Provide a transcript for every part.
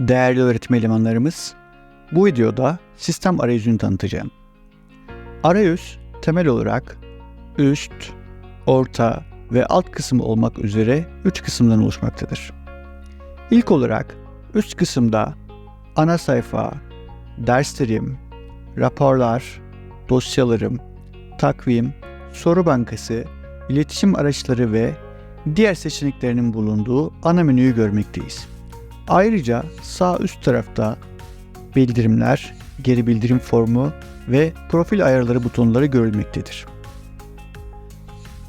Değerli öğretim elemanlarımız, bu videoda sistem arayüzünü tanıtacağım. Arayüz temel olarak üst, orta ve alt kısmı olmak üzere 3 kısımdan oluşmaktadır. İlk olarak üst kısımda ana sayfa, derslerim, raporlar, dosyalarım, takvim, soru bankası, iletişim araçları ve diğer seçeneklerinin bulunduğu ana menüyü görmekteyiz. Ayrıca sağ üst tarafta bildirimler, geri bildirim formu ve profil ayarları butonları görülmektedir.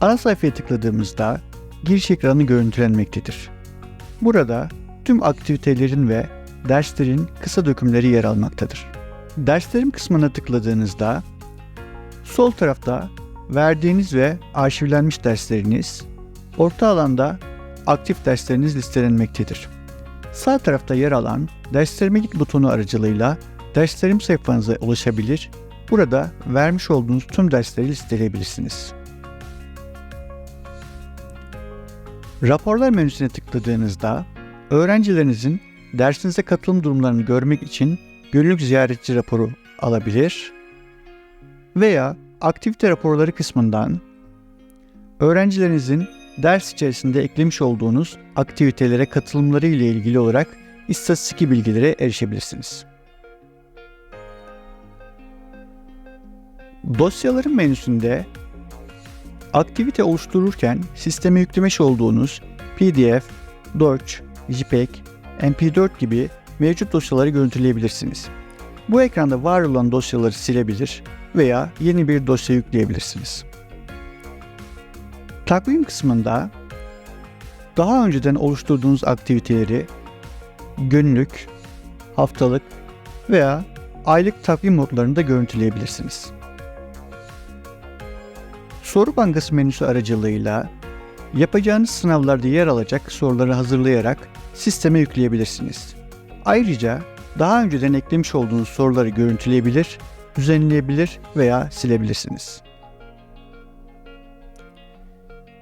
Ana sayfaya tıkladığımızda giriş ekranı görüntülenmektedir. Burada tüm aktivitelerin ve derslerin kısa dökümleri yer almaktadır. Derslerim kısmına tıkladığınızda sol tarafta verdiğiniz ve arşivlenmiş dersleriniz, orta alanda aktif dersleriniz listelenmektedir. Sağ tarafta yer alan Derslerime Git butonu aracılığıyla derslerim sayfanıza ulaşabilir, burada vermiş olduğunuz tüm dersleri listeleyebilirsiniz. Raporlar menüsüne tıkladığınızda öğrencilerinizin dersinize katılım durumlarını görmek için günlük ziyaretçi raporu alabilir veya aktivite raporları kısmından öğrencilerinizin ders içerisinde eklemiş olduğunuz aktivitelere katılımları ile ilgili olarak istatistik bilgilere erişebilirsiniz. Dosyaların menüsünde aktivite oluştururken sisteme yüklemiş olduğunuz PDF, Doc, JPEG, MP4 gibi mevcut dosyaları görüntüleyebilirsiniz. Bu ekranda var olan dosyaları silebilir veya yeni bir dosya yükleyebilirsiniz. Takvim kısmında daha önceden oluşturduğunuz aktiviteleri günlük, haftalık veya aylık takvim modlarında görüntüleyebilirsiniz. Soru bankası menüsü aracılığıyla yapacağınız sınavlarda yer alacak soruları hazırlayarak sisteme yükleyebilirsiniz. Ayrıca daha önceden eklemiş olduğunuz soruları görüntüleyebilir, düzenleyebilir veya silebilirsiniz.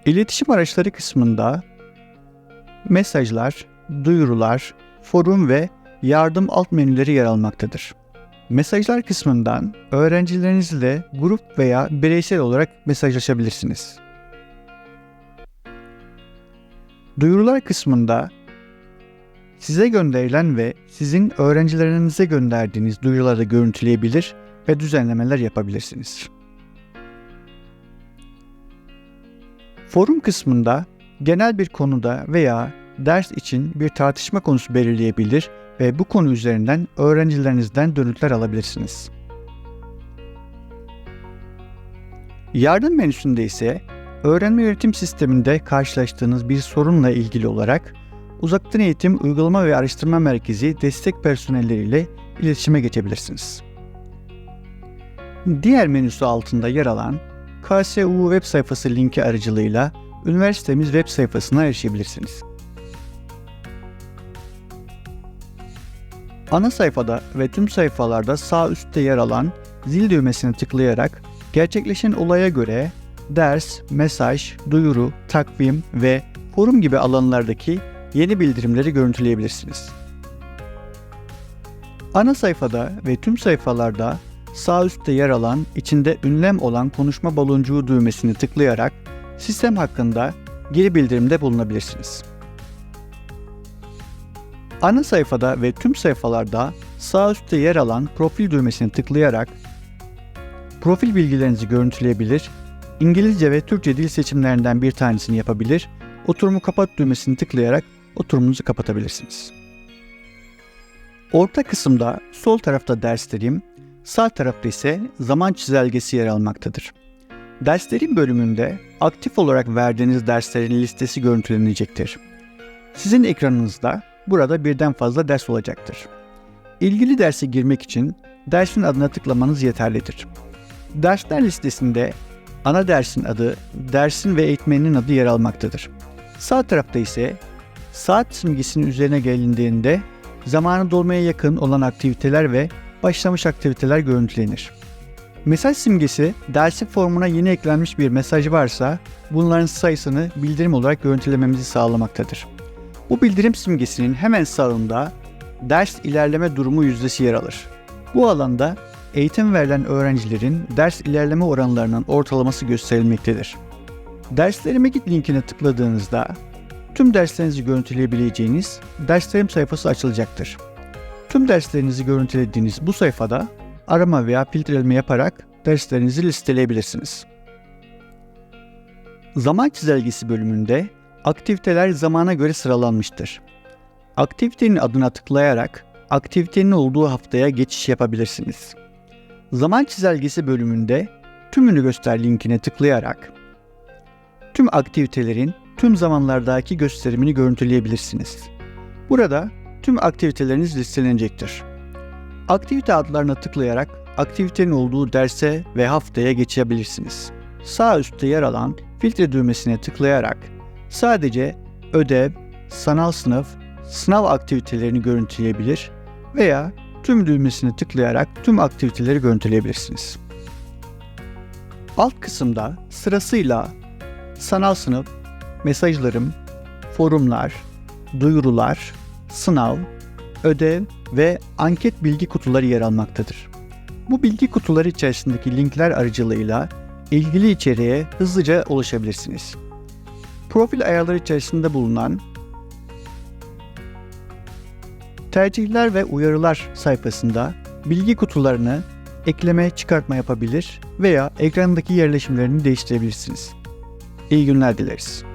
İletişim araçları kısmında mesajlar, duyurular, forum ve yardım alt menüleri yer almaktadır. Mesajlar kısmından öğrencilerinizle grup veya bireysel olarak mesajlaşabilirsiniz. Duyurular kısmında size gönderilen ve sizin öğrencilerinize gönderdiğiniz duyuruları görüntüleyebilir ve düzenlemeler yapabilirsiniz. Forum kısmında genel bir konuda veya ders için bir tartışma konusu belirleyebilir ve bu konu üzerinden öğrencilerinizden dönütler alabilirsiniz. Yardım menüsünde ise öğrenme yönetim sisteminde karşılaştığınız bir sorunla ilgili olarak uzaktan eğitim uygulama ve araştırma merkezi destek personelleriyle iletişime geçebilirsiniz. Diğer menüsü altında yer alan KSU web sayfası linki aracılığıyla üniversitemiz web sayfasına erişebilirsiniz. Ana sayfada ve tüm sayfalarda sağ üstte yer alan zil düğmesine tıklayarak gerçekleşen olaya göre ders, mesaj, duyuru, takvim ve forum gibi alanlardaki yeni bildirimleri görüntüleyebilirsiniz. Ana sayfada ve tüm sayfalarda sağ üstte yer alan içinde ünlem olan konuşma baloncuğu düğmesini tıklayarak sistem hakkında geri bildirimde bulunabilirsiniz. Ana sayfada ve tüm sayfalarda sağ üstte yer alan profil düğmesini tıklayarak profil bilgilerinizi görüntüleyebilir, İngilizce ve Türkçe dil seçimlerinden bir tanesini yapabilir, oturumu kapat düğmesini tıklayarak oturumunuzu kapatabilirsiniz. Orta kısımda sol tarafta derslerim, sağ tarafta ise zaman çizelgesi yer almaktadır. Derslerin bölümünde aktif olarak verdiğiniz derslerin listesi görüntülenecektir. Sizin ekranınızda burada birden fazla ders olacaktır. İlgili derse girmek için dersin adına tıklamanız yeterlidir. Dersler listesinde ana dersin adı, dersin ve eğitmenin adı yer almaktadır. Sağ tarafta ise saat simgesinin üzerine gelindiğinde zamanı dolmaya yakın olan aktiviteler ve başlamış aktiviteler görüntülenir. Mesaj simgesi dersin formuna yeni eklenmiş bir mesaj varsa bunların sayısını bildirim olarak görüntülememizi sağlamaktadır. Bu bildirim simgesinin hemen sağında ders ilerleme durumu yüzdesi yer alır. Bu alanda eğitim verilen öğrencilerin ders ilerleme oranlarının ortalaması gösterilmektedir. Derslerime git linkine tıkladığınızda tüm derslerinizi görüntüleyebileceğiniz derslerim sayfası açılacaktır. Tüm derslerinizi görüntülediğiniz bu sayfada arama veya filtreleme yaparak derslerinizi listeleyebilirsiniz. Zaman çizelgesi bölümünde aktiviteler zamana göre sıralanmıştır. Aktivitenin adına tıklayarak aktivitenin olduğu haftaya geçiş yapabilirsiniz. Zaman çizelgesi bölümünde tümünü göster linkine tıklayarak tüm aktivitelerin tüm zamanlardaki gösterimini görüntüleyebilirsiniz. Burada tüm aktiviteleriniz listelenecektir. Aktivite adlarına tıklayarak aktivitenin olduğu derse ve haftaya geçebilirsiniz. Sağ üstte yer alan filtre düğmesine tıklayarak sadece ödev, sanal sınıf, sınav aktivitelerini görüntüleyebilir veya tüm düğmesine tıklayarak tüm aktiviteleri görüntüleyebilirsiniz. Alt kısımda sırasıyla sanal sınıf, mesajlarım, forumlar, duyurular, sınav, ödev ve anket bilgi kutuları yer almaktadır. Bu bilgi kutuları içerisindeki linkler aracılığıyla ilgili içeriğe hızlıca ulaşabilirsiniz. Profil ayarları içerisinde bulunan tercihler ve uyarılar sayfasında bilgi kutularını ekleme çıkartma yapabilir veya ekrandaki yerleşimlerini değiştirebilirsiniz. İyi günler dileriz.